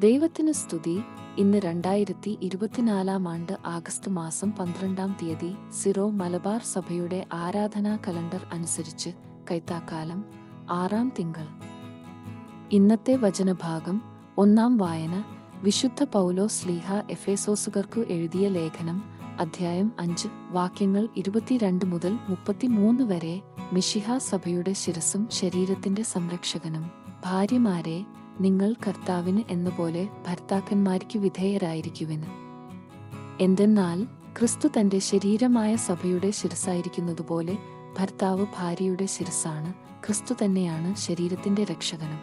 ദൈവത്തിന് സ്തുതി. ഇന്ന് രണ്ടായിരത്തി ഇരുപത്തിനാലാം ആണ്ട് ആഗസ്റ്റ് മാസം പന്ത്രണ്ടാം തീയതി സിറോ മലബാർ സഭയുടെ ആരാധനാ കലണ്ടർ അനുസരിച്ച് കൈത്താക്കാലം ആറാം തിങ്കൾ. ഇന്നത്തെ വചനഭാഗം ഒന്നാം വായന. വിശുദ്ധ പൗലോ സ്ലീഹ എഫേസോസുകർക്കു എഴുതിയ ലേഖനം അധ്യായം അഞ്ച്. വാക്യങ്ങൾ ഇരുപത്തിരണ്ട് മുതൽ മുപ്പത്തിമൂന്ന് വരെ മിഷിഹ സഭയുടെ ശിരസും ശരീരത്തിന്റെ സംരക്ഷകനും. ഭാര്യമാരെ നിങ്ങൾ കർത്താവിന് എന്നപോലെ ഭർത്താക്കന്മാർക്ക് വിധേയരായിരിക്കുവിന്. എന്തെന്നാൽ ക്രിസ്തു തന്റെ ശരീരമായ സഭയുടെ ശിരസായിരിക്കുന്നതുപോലെ ഭർത്താവ് ഭാര്യയുടെ ശിരസാണ് ക്രിസ്തു തന്നെയാണ് ശരീരത്തിന്റെ രക്ഷകനും.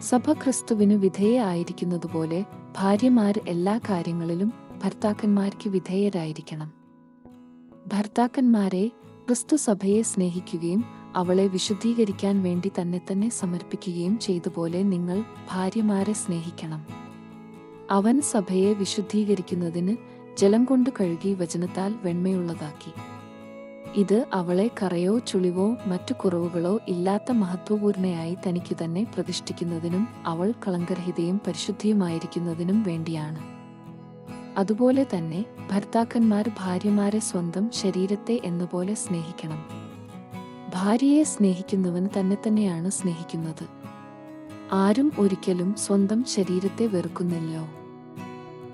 സഭ ക്രിസ്തുവിന് വിധേയായിരിക്കുന്നതുപോലെ ഭാര്യമാർ എല്ലാ കാര്യങ്ങളിലും ഭർത്താക്കന്മാർക്ക് വിധേയരായിരിക്കണം. ഭർത്താക്കന്മാരെ ക്രിസ്തു സഭയെ സ്നേഹിക്കുകയും അവളെ വിശുദ്ധീകരിക്കാൻ വേണ്ടി തന്നെ തന്നെ സമർപ്പിക്കുകയും ചെയ്തുപോലെ നിങ്ങൾ ഭാര്യമാരെ സ്നേഹിക്കണം. അവൻ സഭയെ വിശുദ്ധീകരിക്കുന്നതിന് ജലം കൊണ്ട് കഴുകി വചനത്താൽ വെണ്മയുള്ളതാക്കി. ഇത് അവളെ കറയോ ചുളിവോ മറ്റു കുറവുകളോ ഇല്ലാത്ത മഹത്വപൂർണയായി തനിക്കു തന്നെ പ്രതിഷ്ഠിക്കുന്നതിനും അവൾ കളങ്കരഹിതയും പരിശുദ്ധിയുമായിരിക്കുന്നതിനും വേണ്ടിയാണ്. അതുപോലെ തന്നെ ഭർത്താക്കന്മാർ ഭാര്യമാരെ സ്വന്തം ശരീരത്തെ എന്നപോലെ സ്നേഹിക്കണം. ഭാര്യയെ സ്നേഹിക്കുന്നവൻ തന്നെ തന്നെയാണ് സ്നേഹിക്കുന്നത്. ആരും ഒരിക്കലും സ്വന്തം ശരീരത്തെ വെറുക്കുന്നില്ലോ.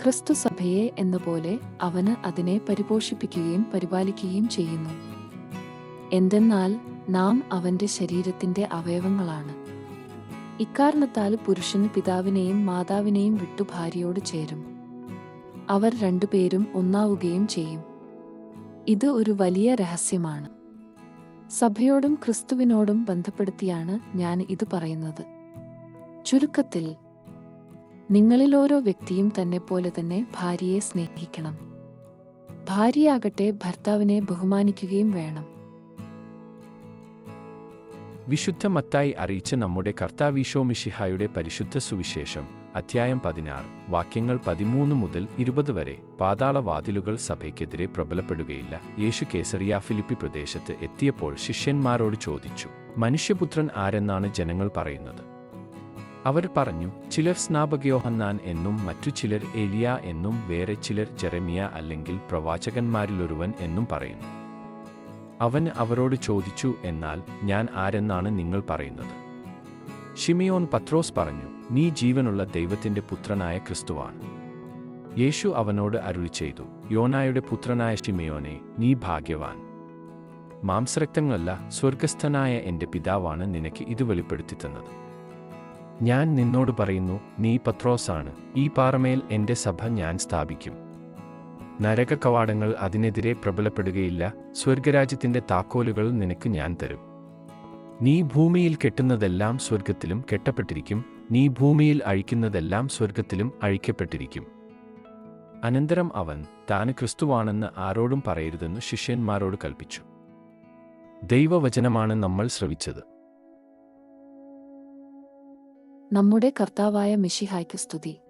ക്രിസ്തു സഭയെ എന്ന പോലെ അവന് അതിനെ പരിപോഷിപ്പിക്കുകയും പരിപാലിക്കുകയും ചെയ്യുന്നു. എന്തെന്നാൽ നാം അവന്റെ ശരീരത്തിന്റെ അവയവങ്ങളാണ്. ഇക്കാരണത്താൽ പുരുഷൻ പിതാവിനെയും മാതാവിനെയും വിട്ടു ഭാര്യയോട് ചേരും. അവർ രണ്ടുപേരും ഒന്നാവുകയും ചെയ്യും. ഇത് ഒരു വലിയ രഹസ്യമാണ്. സഭയോടും ക്രിസ്തുവിനോടും ബന്ധപ്പെടുത്തിയാണ് ഞാൻ ഇത് പറയുന്നത്. ചുരുക്കത്തിൽ നിങ്ങളിൽ ഓരോ വ്യക്തിയും തന്നെ പോലെ തന്നെ ഭാര്യയെ സ്നേഹിക്കണം. ഭാര്യയാകട്ടെ ഭർത്താവിനെ ബഹുമാനിക്കുകയും വേണം. വിശുദ്ധ മത്തായി അറിയിച്ച നമ്മുടെ കർത്താവീശോ മിഷിഹായുടെ പരിശുദ്ധ സുവിശേഷം. അധ്യായം പതിനാറ്. വാക്യങ്ങൾ പതിമൂന്ന് മുതൽ ഇരുപത് വരെ. പാതാളവാതിലുകൾ സഭയ്ക്കെതിരെ പ്രബലപ്പെടുകയില്ല. യേശു കേസറിയ ഫിലിപ്പി പ്രദേശത്ത് എത്തിയപ്പോൾ ശിഷ്യന്മാരോട് ചോദിച്ചു മനുഷ്യപുത്രൻ ആരെന്നാണ് ജനങ്ങൾ പറയുന്നത്? അവർ പറഞ്ഞു ചിലർ സ്നാപകയോഹന്നാൻ എന്നും മറ്റു ചിലർ എലിയ എന്നും വേറെ ചിലർ ജെറമിയ അല്ലെങ്കിൽ പ്രവാചകന്മാരിലൊരുവൻ എന്നും പറയുന്നു. അവൻ അവരോട് ചോദിച്ചു എന്നാൽ ഞാൻ ആരെന്നാണ് നിങ്ങൾ പറയുന്നത്? ഷിമിയോൻ പത്രോസ് പറഞ്ഞു നീ ജീവനുള്ള ദൈവത്തിന്റെ പുത്രനായ ക്രിസ്തുവാണ്. യേശു അവനോട് അരുളി ചെയ്തു യോനായുടെ പുത്രനായ ഷിമയോനെ നീ ഭാഗ്യവാൻ. മാംസരക്തങ്ങളല്ല സ്വർഗസ്ഥനായ എന്റെ പിതാവാണ് നിനക്ക് ഇത് വെളിപ്പെടുത്തി തന്നത്. ഞാൻ നിന്നോട് പറയുന്നു നീ പത്രോസാണ് ഈ പാറമേൽ എന്റെ സഭ ഞാൻ സ്ഥാപിക്കും. നരക കവാടങ്ങൾ അതിനെതിരെ പ്രബലപ്പെടുകയില്ല സ്വർഗരാജ്യത്തിന്റെ താക്കോലുകൾ നിനക്ക് ഞാൻ തരും. നീ ഭൂമിയിൽ കെട്ടുന്നതെല്ലാം സ്വർഗത്തിലും കെട്ടപ്പെട്ടിരിക്കും നീ ഭൂമിയിൽ അഴിക്കുന്നതെല്ലാം സ്വർഗത്തിലും അഴിക്കപ്പെട്ടിരിക്കും. അനന്തരം അവൻ താന് ക്രിസ്തുവാണെന്ന് ആരോടും പറയരുതെന്ന് ശിഷ്യന്മാരോട് കൽപ്പിച്ചു. ദൈവവചനമാണ് നമ്മൾ ശ്രവിച്ചത്. നമ്മുടെ കർത്താവായ മിഷിഹായ്ക്ക് സ്തുതി.